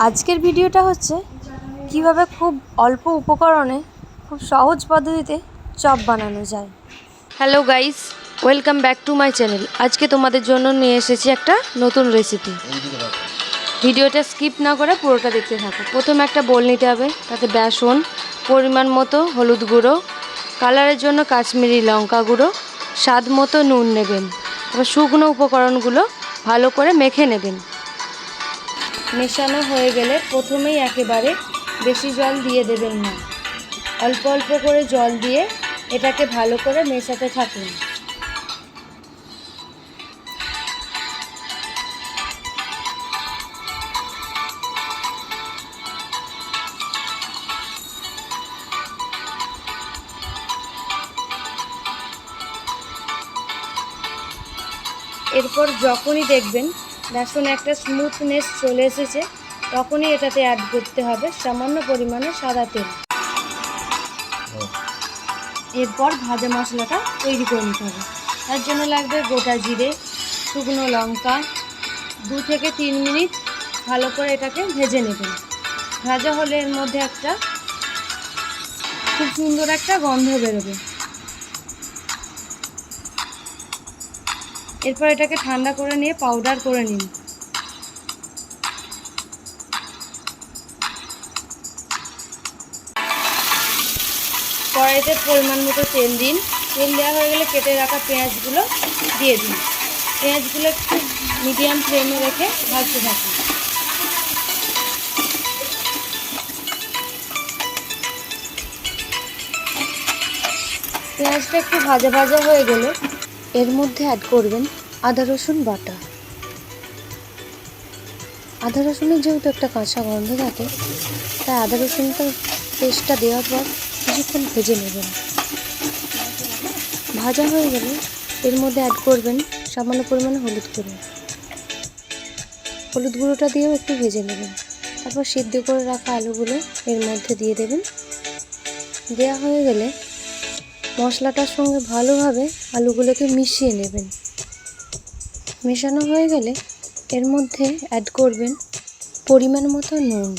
আজকের ভিডিওটা হচ্ছে কীভাবে খুব অল্প উপকরণে খুব সহজ পদ্ধতিতে চপ বানানো যায়। Hello guys welcome back to my channel আজকে তোমাদের জন্য নিয়ে এসেছি একটা নতুন রেসিপি ভিডিওটা স্কিপ না করে পুরোটা দেখতে থাকো। প্রথমে একটা বোল নিতে হবে, তাতে বেসন, পরিমাণ মতো হলুদ গুঁড়ো কালারের জন্য কাশ্মীরি লঙ্কা গুঁড়ো, স্বাদ মতো নুন নেবেন। তারপর শুকনো উপকরণগুলো ভালো করে মেখে নেবেন। মেশানো হয়ে গেলে প্রথমেই একেবারে বেশি জল দিয়ে দেবেন না। অল্প অল্প করে জল দিয়ে এটাকে ভালো করে মেশাতে থাকুন। এরপর যখনই দেখবেন বেসন একটা স্মুথনেস চলে এসেছে। তখনই এটাতে অ্যাড করতে হবে সামান্য পরিমাণে সাদা তেল। এরপর ভাজা মশলাটা তৈরি করে নিতে হবে। তার জন্য লাগবে গোটা জিরে, শুকনো লঙ্কা। দু থেকে তিন মিনিট ভালো করে এটাকে ভেজে নেবেন। ভাজা হলে এর মধ্যে একটা খুব সুন্দর একটা গন্ধ বেরোবে। এরপর এটাকে ঠান্ডা করে নিয়ে পাউডার করে নিন। কড়াইতে পরিমাণ মতো তেল দিন। তেল দেওয়া হয়ে গেলে কেটে রাখা পেঁয়াজগুলো দিয়ে দিন। পেঁয়াজগুলো একটু মিডিয়াম ফ্লেমে রেখে ভাজতে থাকুন। পেঁয়াজটা একটু ভাজা ভাজা হয়ে গেলে এর মধ্যে অ্যাড করবেন আদা রসুন বাটা। আদা রসুনের যেহেতু একটা কাঁচা গন্ধ থাকে, তাই আদা রসুনটা পেস্টটা দেওয়ার পর কিছুক্ষণ ভেজে নেবেন। ভাজা হয়ে গেলে এর মধ্যে অ্যাড করবেন সামান্য পরিমাণে হলুদ গুঁড়ো। হলুদ গুঁড়োটা দিয়েও একটু ভেজে নেবেন। তারপর সিদ্ধ করে রাখা আলুগুলো এর মধ্যে দিয়ে দেবেন। দেওয়া হয়ে গেলে মশলাটার সঙ্গে ভালোভাবে আলুগুলোকে মিশিয়ে নেবেন। মেশানো হয়ে গেলে এর মধ্যে অ্যাড করবেন পরিমাণ মতো নুন।